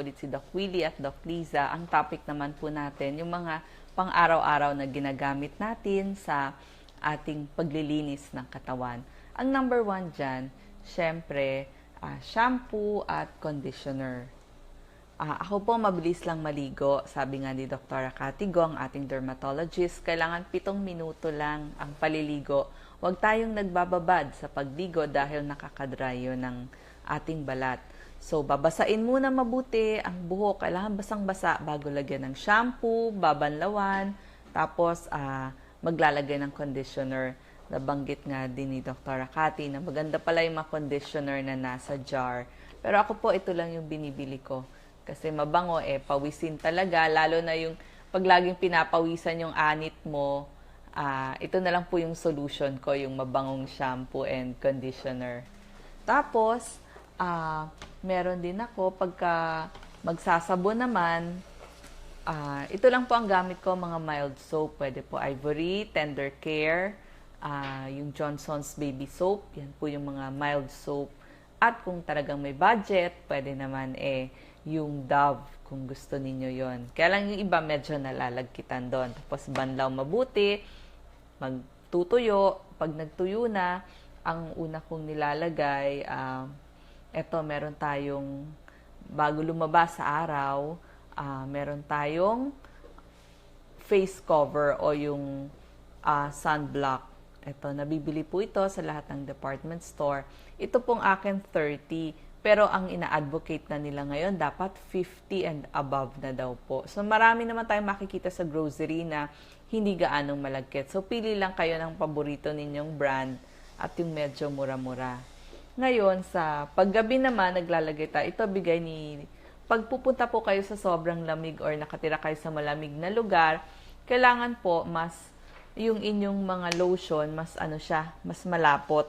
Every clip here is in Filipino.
ulit si Doc Willie at Doc Liza. Ang topic naman po natin, yung mga pang-araw-araw na ginagamit natin sa ating paglilinis ng katawan. Ang number one dyan, syempre, ah, shampoo at conditioner. Ah, ako po mabilis lang maligo. Sabi nga ni Dr. Katigong, ating dermatologist, kailangan pitong minuto lang ang paliligo. Huwag tayong nagbababad sa pagligo dahil nakakadry yun ng ating balat. So, babasain muna mabuti ang buhok. Kailangan basang-basa bago lagyan ng shampoo, babanlawan, tapos ah, maglalagay ng conditioner. Nabanggit nga din ni Dr. Akati na maganda pala yung mga conditioner na nasa jar. Pero ako po, ito lang yung binibili ko. Kasi mabango, eh, pawisin talaga. Lalo na yung pag laging pinapawisan yung anit mo, ah, ito na lang po yung solution ko, yung mabangong shampoo and conditioner. Tapos, ah, meron din ako pagka magsasabon naman, ah, ito lang po ang gamit ko, mga mild soap. Pwede po Ivory, Tender Care, ah, yung Johnson's Baby Soap. Yan po yung mga mild soap. At kung talagang may budget, pwede naman eh yung Dove kung gusto ninyo yon. Kaya lang yung iba medyo nalalagkitan doon. Tapos banlaw mabuti, magtutuyo. Pag nagtuyo na, ang una kong nilalagay, ah, eto meron tayong bago lumabas sa araw, ah, meron tayong face cover o yung ah, sunblock. Ito, nabibili po ito sa lahat ng department store. Ito pong akin 30, pero ang ina-advocate na nila ngayon dapat 50 and above na daw po. So marami naman tayong makikita sa grocery na hindi gaanong malagkit. So pili lang kayo ng paborito ninyong brand at yung medyo mura-mura. Ngayon, sa paggabi naman, naglalagay tayo. Ito bigay ni... Pagpupunta po kayo sa sobrang lamig or nakatira kayo sa malamig na lugar, kailangan po mas yung inyong mga lotion, mas ano siya, mas malapot.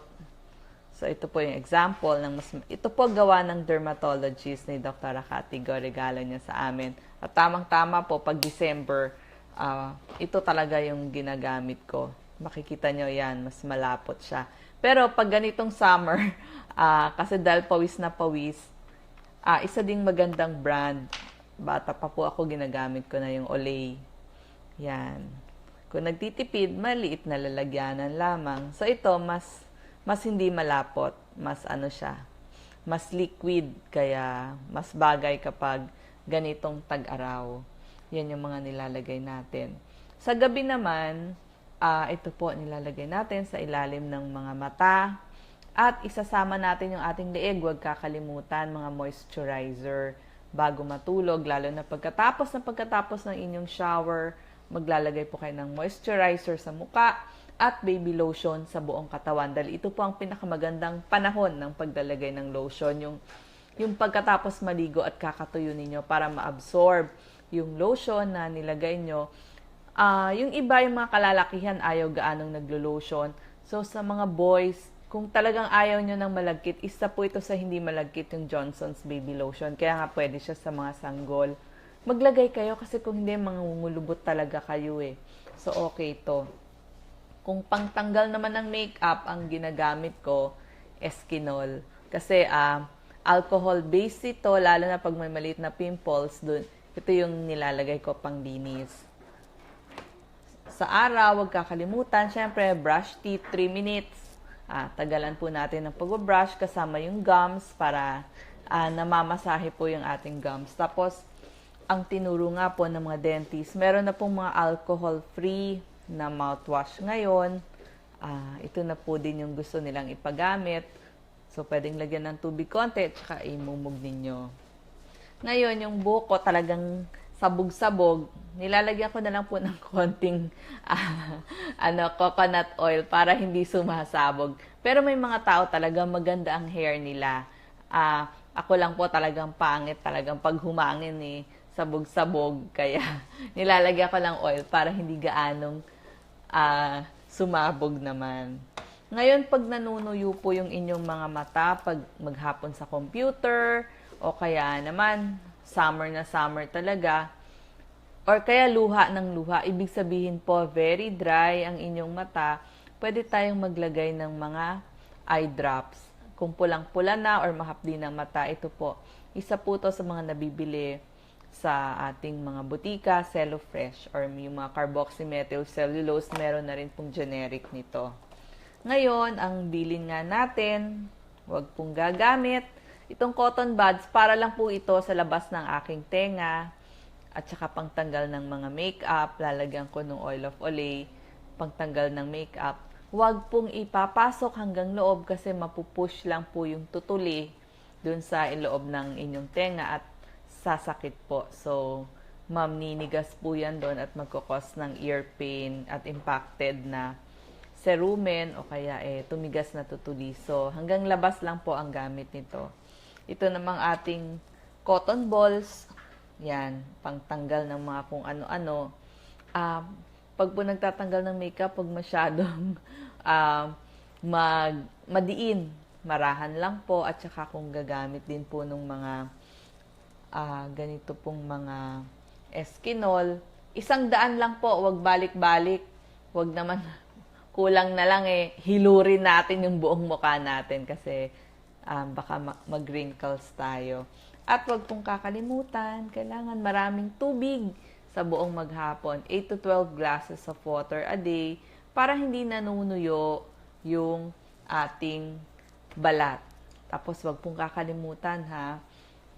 So, ito po yung example ng mas... Ito po gawa ng dermatologist ni Dr. Akatigo. Regalo niya sa amin. At tamang-tama po, pag December, ah, ito talaga yung ginagamit ko. Makikita nyo yan, mas malapot siya. Pero pag ganitong summer, ah, kasi dahil pawis na pawis, ah, isa ding magandang brand. Bata pa po ako, ginagamit ko na yung Olay. Yan. Kung nagtitipid, maliit na lalagyanan lamang. So ito, mas, mas hindi malapot. Mas ano siya, mas liquid. Kaya mas bagay kapag ganitong tag-araw. Yan yung mga nilalagay natin. Sa gabi naman, ah, ito po nilalagay natin sa ilalim ng mga mata. At isasama natin yung ating leeg. Huwag kakalimutan mga moisturizer bago matulog. Lalo na pagkatapos na pagkatapos ng inyong shower, maglalagay po kayo ng moisturizer sa muka at baby lotion sa buong katawan. Dahil ito po ang pinakamagandang panahon ng paglalagay ng lotion. Yung, yung pagkatapos maligo at kakatuyo ninyo para ma-absorb yung lotion na nilagay nyo. Ah, yung iba, yung mga kalalakihan, ayaw gaanong naglo-lotion. So, sa mga boys, kung talagang ayaw nyo ng malagkit, isa po ito sa hindi malagkit yung Johnson's Baby Lotion. Kaya nga pwede siya sa mga sanggol. Maglagay kayo kasi kung hindi, mangungulubot talaga kayo eh. So, okay to. Kung pangtanggal naman ng makeup, ang ginagamit ko, Eskinol. Kasi ah, alcohol-based ito, lalo na pag may maliit na pimples, dun, ito yung nilalagay ko pang linis sa araw, huwag kakalimutan, syempre, brush teeth 3 minutes. Ah, tagalan po natin ng pag-brush kasama yung gums para ah, namamasahe po yung ating gums. Tapos, ang tinuro nga po ng mga dentist, meron na pong mga alcohol-free na mouthwash ngayon. Ah, ito na po din yung gusto nilang ipagamit. So, pwedeng lagyan ng tubig konti at saka imumog ninyo. Ngayon, yung buhok ko talagang sabog-sabog. Nilalagyan ko na lang po ng konting ah, ano, coconut oil para hindi sumasabog. Pero may mga tao talagang maganda ang hair nila. Ah, ako lang po talagang pangit, talagang pag humangin eh, sabog-sabog. Kaya nilalagyan ko ng oil para hindi gaanong ah, sumabog naman. Ngayon, pag nanunuyo po yung inyong mga mata, pag maghapon sa computer, o kaya naman, summer na summer talaga, or kaya luha ng luha, ibig sabihin po, very dry ang inyong mata, pwede tayong maglagay ng mga eye drops. Kung pulang-pula na or mahapdi ng mata, ito po, Isa po to sa mga nabibili sa ating mga butika, Cellofresh, or yung mga carboxymethyl cellulose, meron na rin pong generic nito. Ngayon, ang bilin nga natin, huwag pong gagamit. Itong cotton buds, para lang po ito sa labas ng aking tenga at saka pangtanggal ng mga makeup. Lalagyan ko ng oil of Olay, pangtanggal ng makeup. Huwag pong ipapasok hanggang loob kasi mapupush lang po yung tutuli dun sa iloob ng inyong tenga at sasakit po. So, mamninigas po yan doon at magkakos ng ear pain at impacted na cerumen o kaya eh, tumigas na tutuli. So, hanggang labas lang po ang gamit nito. Ito namang ating cotton balls. Yan, pangtanggal ng mga kung ano-ano. Ah, pag po nagtatanggal ng makeup, pag masyadong ah, mag, madiin, marahan lang po at saka kung gagamit din po ng mga ah, ganito pong mga eskinol, isang daan lang po, wag balik-balik. Wag naman kulang na lang eh, hilurin natin yung buong mukha natin kasi um, baka ma- mag-wrinkles tayo. At wag pong kakalimutan, kailangan maraming tubig sa buong maghapon. 8 to 12 glasses of water a day para hindi nanunuyo yung ating balat. Tapos wag pong kakalimutan ha,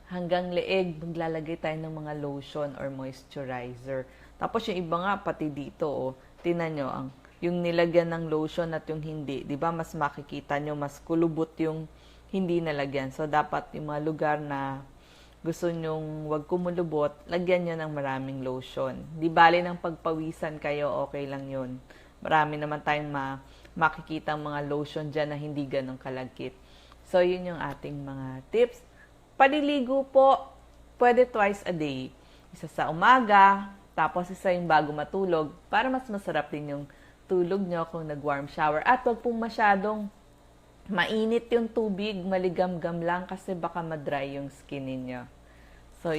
hanggang leeg, maglalagay tayo ng mga lotion or moisturizer. Tapos yung iba nga, pati dito, oh, tinan nyo, ang, yung nilagyan ng lotion at yung hindi, di ba mas makikita nyo, mas kulubot yung hindi nalagyan. So, dapat yung mga lugar na gusto nyong wag kumulubot, lagyan nyo ng maraming lotion. Di bali ng pagpawisan kayo, okay lang yun. Marami naman tayong ma makikita mga lotion dyan na hindi ganong kalagkit. So, yun yung ating mga tips. Paliligo po, pwede twice a day. Isa sa umaga, tapos isa yung bago matulog para mas masarap din yung tulog nyo kung nag-warm shower. At wag pong masyadong mainit yung tubig, maligam-gam lang kasi baka madry yung skin ninyo. So,